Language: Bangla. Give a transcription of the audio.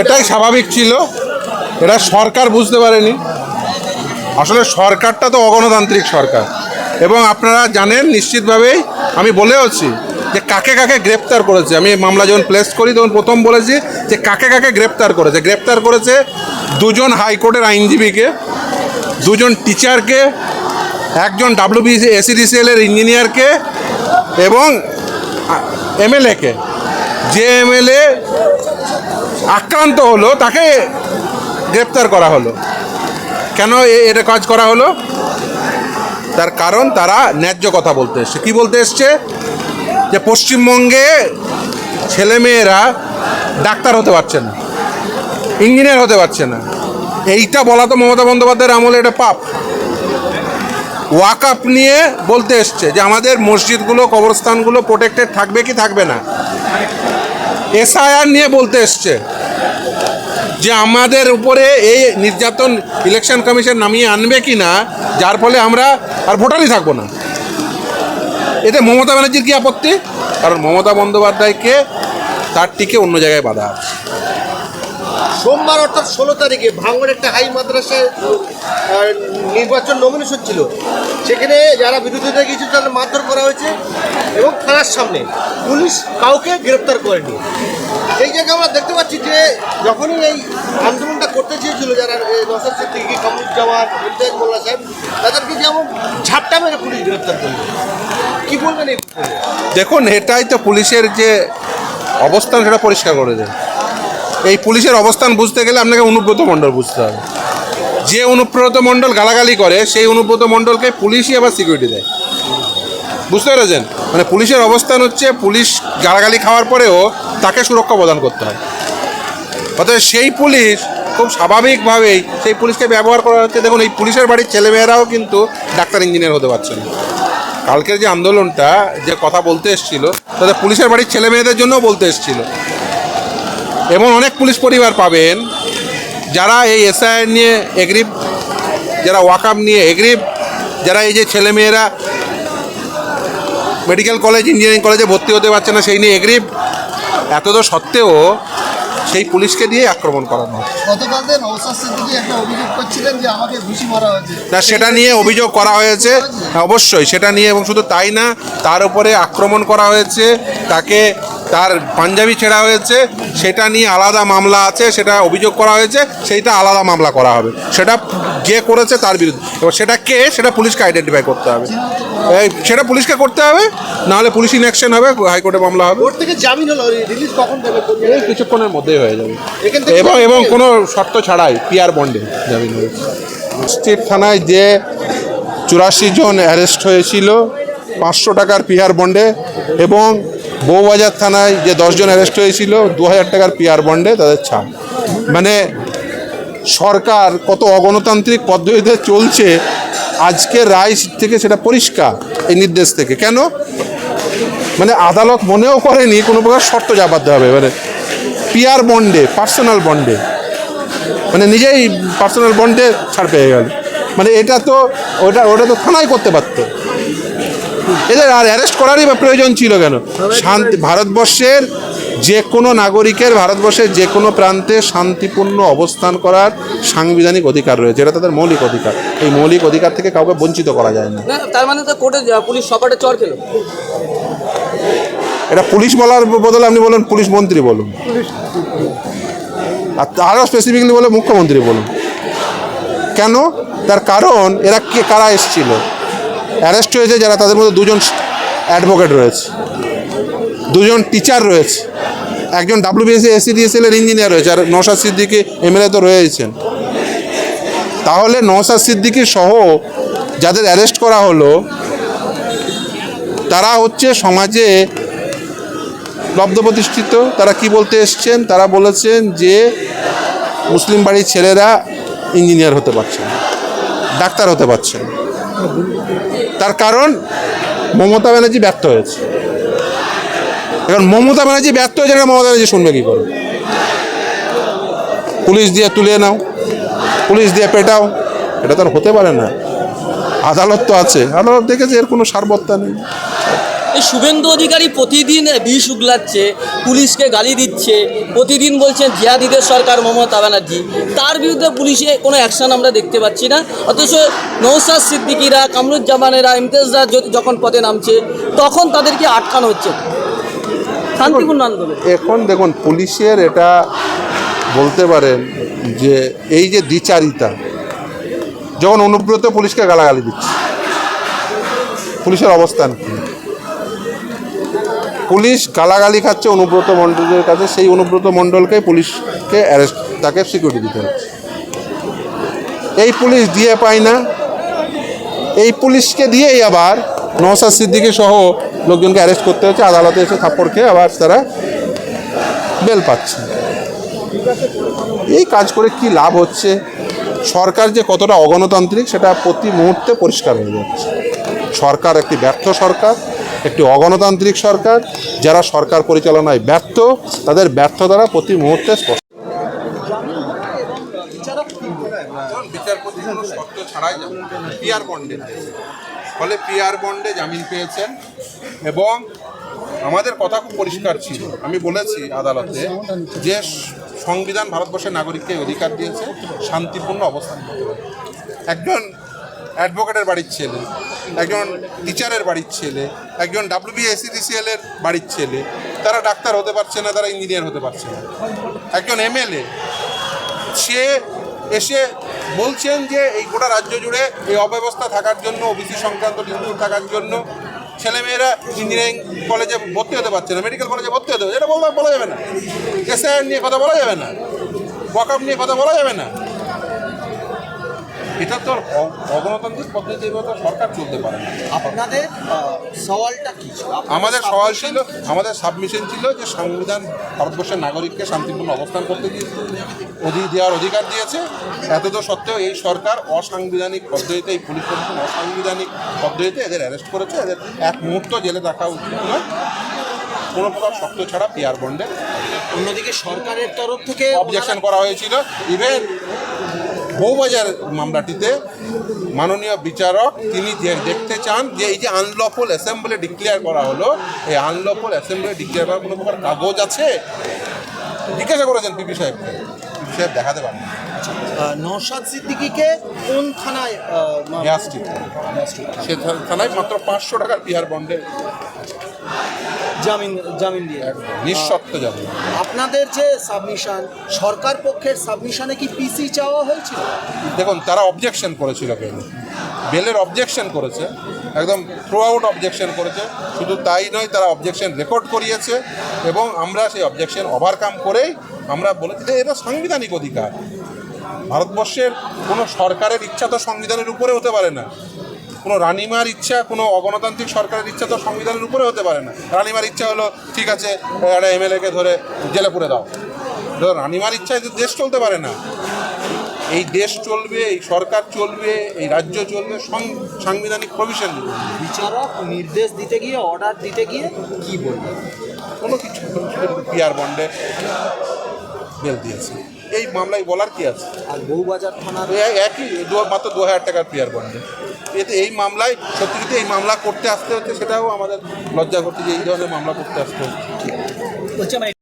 এটাই স্বাভাবিক ছিল। এটা সরকার বুঝতে পারেনি। আসলে সরকারটা তো অগণতান্ত্রিক সরকার। এবং আপনারা জানেন, নিশ্চিতভাবেই আমি বলেওছি যে কাকে কাকে গ্রেপ্তার করেছে। আমি মামলা যখন প্লেস করি, তখন প্রথম বলেছি যে কাকে কাকে গ্রেপ্তার করেছে। গ্রেপ্তার করেছে দুজন হাইকোর্টের আইনজীবীকে, দুজন টিচারকে, একজন ডাব্লিউবিসি এসিডিসিএল এর ইঞ্জিনিয়ারকে এবং এমএলএকে যে এমএলএ আক্রান্ত হলো, তাকে গ্রেপ্তার করা হলো। কেন এটা কাজ করা হলো? তার কারণ তারা ন্যায্য কথা বলতে এসছে। কী বলতে এসছে? যে পশ্চিমবঙ্গে ছেলেমেয়েরা ডাক্তার হতে পারছে না, ইঞ্জিনিয়ার হতে পারছে না। এইটা বলা তো মমতা বন্দ্যোপাধ্যায়ের আমলে এটা পাপ। ওয়াকআপ নিয়ে বলতে এসছে যে আমাদের মসজিদগুলো, কবরস্থানগুলো প্রোটেক্টেড থাকবে কি থাকবে না। এসআইআর নিয়ে বলতে এসছে। যে আমাদের উপরে এই নির্যাতন ইলেকশন কমিশন নামিয়ে আনবে কি না যার ফলে আমরা আর ভোটারই থাকব না। এতে মমতা ব্যানার্জির কি আপত্তি? কারণ মমতা বন্দ্যোপাধ্যায়কে তার টিকে অন্য জায়গায় বাধা আছে। সোমবার অর্থাৎ ষোলো তারিখে ভাঙড় একটা হাই মাদ্রাসায় নির্বাচন নমিনেশন ছিল। সেখানে যারা বিরোধিতা গিয়েছিল তাদের মারধর করা হয়েছে এবং থানার সামনে পুলিশ কাউকে গ্রেপ্তার করেনি। এই জায়গায় আমরা দেখতে পাচ্ছি যে যখনই এই আন্দোলনটা করতে চেয়েছিল যারা নসাদ সিদ্দিকি, কামরুজ্জামান, ইমতিয়াজ মোল্লা সাহেব, তাদেরকে যেমন ঝাপটা মেরে পুলিশ গ্রেপ্তার করল। কি বলবেন এই দেখুন, এটাই তো পুলিশের যে অবস্থান, সেটা পরিষ্কার করে দেয়। এই পুলিশের অবস্থান বুঝতে গেলে আপনাকে অনুব্রত মণ্ডল বুঝতে হবে। যে অনুব্রত মণ্ডল গালাগালি করে, সেই অনুব্রত মণ্ডলকে পুলিশই আবার সিকিউরিটি দেয়। বুঝতে পেরেছেন? মানে পুলিশের অবস্থান হচ্ছে, পুলিশ গালাগালি খাওয়ার পরেও তাকে সুরক্ষা প্রদান করতে হয়। অতএব সেই পুলিশ খুব স্বাভাবিকভাবেই সেই পুলিশকে ব্যবহার করা হচ্ছে। দেখুন, এই পুলিশের বাড়ির ছেলেমেয়েরাও কিন্তু ডাক্তার, ইঞ্জিনিয়ার হতে পারছে না। কালকের যে আন্দোলনটা, যে কথা বলতে এসেছিল তাদের পুলিশের বাড়ির ছেলেমেয়েদের জন্যও বলতে এসেছিল। এমন অনেক পুলিশ পরিবার পাবেন যারা এই এসআই নিয়ে এগ্রিভ যারা ওয়াকাম নিয়ে এগ্রিভ যারা এই যে ছেলেমেয়েরা মেডিকেল কলেজ ইঞ্জিনিয়ারিং কলেজে ভর্তি হতে পারছে না সেই নিয়ে এগ্রিভ এত তো সত্ত্বেও সেই পুলিশকে দিয়ে আক্রমণ করানো হয় তা সেটা নিয়ে অভিযোগ করা হয়েছে? হ্যাঁ, অবশ্যই সেটা নিয়ে এবং শুধু তাই না তার উপরে আক্রমণ করা হয়েছে। তাকে তার পাঞ্জাবি ছেঁড়া হয়েছে সেটা নিয়ে আলাদা মামলা আছে সেটা অভিযোগ করা হয়েছে সেইটা আলাদা মামলা করা হবে। সেটা যে করেছে তার বিরুদ্ধে। এবার সেটা কে সেটা পুলিশকে আইডেন্টিফাই করতে হবে। এই সেটা পুলিশকে করতে হবে নাহলে পুলিশ ইনঅ্যাকশন হবে হাইকোর্টে মামলা হবে। কোর্ট থেকে জামিন হলো রিলিজ কখন দেবে এই কিছুক্ষণের মধ্যেই হয়ে যাবে। এবং এবং কোনো শর্ত ছাড়াই পিয়ার বন্ডে জামিন হয়েছে। স্টেট থানায় যে চুরাশি জন অ্যারেস্ট হয়েছিল পাঁচশো টাকার পিআর বন্ডে এবং বউবাজার থানায় যে দশজন অ্যারেস্ট হয়েছিল দু হাজার টাকার পিয়ার বন্ডে তাদের ছাড় মানে সরকার কত অগণতান্ত্রিক পদ্ধতিতে চলছে আজকের রায় থেকে সেটা পরিষ্কার এই নির্দেশ থেকে। কেন? মানে আদালত মনেও করেনি কোনো প্রকার শর্ত চাপাতে হবে। মানে পিয়ার বন্ডে পার্সোনাল বন্ডে মানে নিজেই পার্সোনাল বন্ডে ছাড় পেয়ে গেল। মানে এটা তো, ওটা ওটা তো থানায় করতে পারতো। এদের আর অ্যারেস্ট করারই বা প্রয়োজন ছিল কেন? শান্তি ভারতবর্ষের যে কোনো নাগরিকের ভারতবর্ষের যে কোনো প্রান্তে শান্তিপূর্ণ অবস্থান করার সাংবিধানিক অধিকার রয়েছে। এটা তাদের মৌলিক অধিকার। এই মৌলিক অধিকার থেকে কাউকে বঞ্চিত করা যায় না। না তার মানে তো কোর্টে পুলিশ সপাটে চর খেলো। এটা পুলিশ বলার বদলে আপনি বলেন পুলিশ মন্ত্রী বলুন। আর আরও স্পেসিফিকলি বলে মুখ্যমন্ত্রী বলুন। কেন? তার কারণ এরা কে কারা এসেছিল? অ্যারেস্ট হয়েছে যারা তাদের মধ্যে দুজন অ্যাডভোকেট রয়েছে। দুজন টিচার রয়েছে। একজন ডাব্লিউবিএসসি এসিডিএসএল এর ইঞ্জিনিয়ার রয়েছে আর নৌসাদ সিদ্দিকি এমএলএ তো রয়েছেন তাহলে নৌসাদ সিদ্দিকি সহ যাদের অ্যারেস্ট করা হলো, তারা হচ্ছে সমাজে লব্ধ প্রতিষ্ঠিত তারা কি বলতে এসছেন? তারা বলেছেন যে মুসলিম বাড়ির ছেলেরা ইঞ্জিনিয়ার হতে পারছে না, ডাক্তার হতে পারছে না। তার কারণ মমতা ব্যানার্জি ব্যর্থ হয়েছে। এখন মমতা ব্যানার্জি ব্যর্থ হয়েছে মমতা ব্যানার্জি শুনবে কী করে? পুলিশ দিয়ে তুলে নাও, পুলিশ দিয়ে পেটাও, এটা তো আর হতে পারে না। আদালত তো আছে, আদালত দেখেছে এর কোনো সারবত্তা নেই। এই শুভেন্দু অধিকারী প্রতিদিন বিষ উগলাচ্ছে পুলিশকে গালি দিচ্ছে প্রতিদিন বলছেন জিহাদিদের সরকার মমতা ব্যানার্জি। তার বিরুদ্ধে পুলিশে কোনো অ্যাকশন আমরা দেখতে পাচ্ছি না। অথচ নৌসাদ সিদ্দিকিরা কামরুজ্জামানেরা ইমতেজরা যখন পথে নামছে তখন তাদেরকে আটকানো হচ্ছে। শান্তিপূর্ণ আন্দোলন এখন দেখুন পুলিশের এটা বলতে পারেন যে এই যে দ্বিচারিতা যখন অনুব্রত পুলিশকে গালাগালি দিচ্ছে পুলিশের অবস্থান কি? পুলিশ গালাগালি খাচ্ছে অনুব্রত মণ্ডলের কাছে, সেই অনুব্রত মণ্ডলকে পুলিশকে অ্যারেস্ট তাকে সিকিউরিটি দিতে হচ্ছে। এই পুলিশ দিয়ে পায় না। এই পুলিশকে দিয়েই আবার নওসাদ সিদ্দিকী সহ লোকজনকে অ্যারেস্ট করতে হচ্ছে। আদালতে এসে থাপ্পড় খেয়ে আবার তারা বেল পাচ্ছে। এই কাজ করে কি লাভ হচ্ছে? সরকার যে কতটা অগণতান্ত্রিক, সেটা প্রতি মুহূর্তে পরিষ্কার হয়ে যাচ্ছে। সরকার একটি ব্যর্থ সরকার। একটি অগণতান্ত্রিক সরকার, যারা সরকার পরিচালনায় ব্যর্থ, তাদের ব্যর্থতারা প্রতি মুহূর্তে স্পষ্ট। বিচারপতি পিআর বন্ডে ফলে পিআর বন্ডে জামিন পেয়েছেন এবং আমাদের কথা খুব পরিষ্কার ছিল। আমি বলেছি আদালতে যে সংবিধান ভারতবর্ষের নাগরিককে অধিকার দিয়েছে, শান্তিপূর্ণ অবস্থান একজন অ্যাডভোকেটের বাড়ির ছেলে একজন টিচারের বাড়ির ছেলে, একজন ডাব্লিউবিএসিডিসিএল এর বাড়ির ছেলে, তারা ডাক্তার হতে পারছে না, তারা ইঞ্জিনিয়ার হতে পারছে না। একজন এমএলএ সে এসে বলছেন যে এই গোটা রাজ্য জুড়ে এই অব্যবস্থা থাকার জন্য ওবিসি সংক্রান্ত ডিসপুট থাকার জন্য ছেলেমেয়েরা ইঞ্জিনিয়ারিং কলেজে ভর্তি হতে পারছে না মেডিকেল কলেজে ভর্তি হতে পারছে এটা বলতে বলা যাবে না। এসআইআর নিয়ে কথা বলা যাবে না। ওয়াকআপ নিয়ে কথা বলা যাবে না। এটা তো অগণতান্ত্রিক পদ্ধতি এভাবে তো সরকার চলতে পারে না। আপনাদের সওয়ালটা কি আমাদের সওয়াল ছিল আমাদের সাবমিশন ছিল যে সংবিধান ভারতবর্ষের নাগরিককে শান্তিপূর্ণ অবস্থান করতে দেওয়ার অধিকার দিয়েছে। এত তো সত্ত্বেও এই সরকার অসাংবিধানিক পদ্ধতিতে এই পুলিশ প্রশাসন অসাংবিধানিক পদ্ধতিতে এদের অ্যারেস্ট করেছে। এদের এক মুহূর্ত জেলে রাখা উচিত নয়। কোনো প্রকার শক্ত ছাড়া পিয়ার বন্ডে অন্যদিকে সরকারের তরফ থেকে অবজেকশন করা হয়েছিল। ইভেন বউবাজার মামলাটিতে মাননীয় বিচারক তিনি দেখতে চান যে এই যে আনলফুল অ্যাসেম্বলি ডিক্লেয়ার করা হলো এই আনলফুল অ্যাসেম্বলি ডিক্লেয়ার করার কোনো প্রকার কাগজ আছে? জিজ্ঞাসা করেছেন পিপি সাহেবকে পিপি সাহেব দেখাতে পারেন। নওশাদ সিদ্দিকিকে কোন থানায় সে থানায় মাত্র পাঁচশো টাকার বিহার বন্ডে জামিন জামিন দিয়ে। নিঃশর্ত যাবে আপনাদের যে সাবমিশন সরকার পক্ষের সাবমিশনে কি পিসি চাওয়া হয়েছিল? দেখুন তারা অবজেকশন করেছিল বেলে বেলের অবজেকশন করেছে একদম থ্রু আউট অবজেকশন করেছে শুধু তাই নয় তারা অবজেকশন রেকর্ড করিয়েছে এবং আমরা সেই অবজেকশন ওভারকাম করেই আমরা বলেছি যে এটা সাংবিধানিক অধিকার। ভারতবর্ষের কোনো সরকারের ইচ্ছা তো সংবিধানের উপরে হতে পারে না। কোনো রানিমার ইচ্ছা কোনো অগণতান্ত্রিক সরকারের ইচ্ছা তো সংবিধানের উপরে হতে পারে না। রানিমার ইচ্ছা হলো ঠিক আছে একটা এমএলএকে ধরে জেলে পুরে দাও। ধরো রানিমার ইচ্ছায় তো দেশ চলতে পারে না। এই দেশ চলবে এই সরকার চলবে এই রাজ্য চলবে সাংবিধানিক প্রভিশন বিচারক নির্দেশ দিতে গিয়ে অর্ডার দিতে গিয়ে কি বলবে? কোনো কিছু পিয়ার বন্ডে বেল দিয়েছে। এই মামলায় বলার কি আছে? আর বউবাজার থানার একই দু- মাত্র দু হাজার টাকার পিয়ার বন্ডে এতে এই মামলায় সত্যি যদি এই মামলা করতে আসতে হচ্ছে সেটাও আমাদের লজ্জা করতে যে এই ধরনের মামলা করতে আসতে হচ্ছে।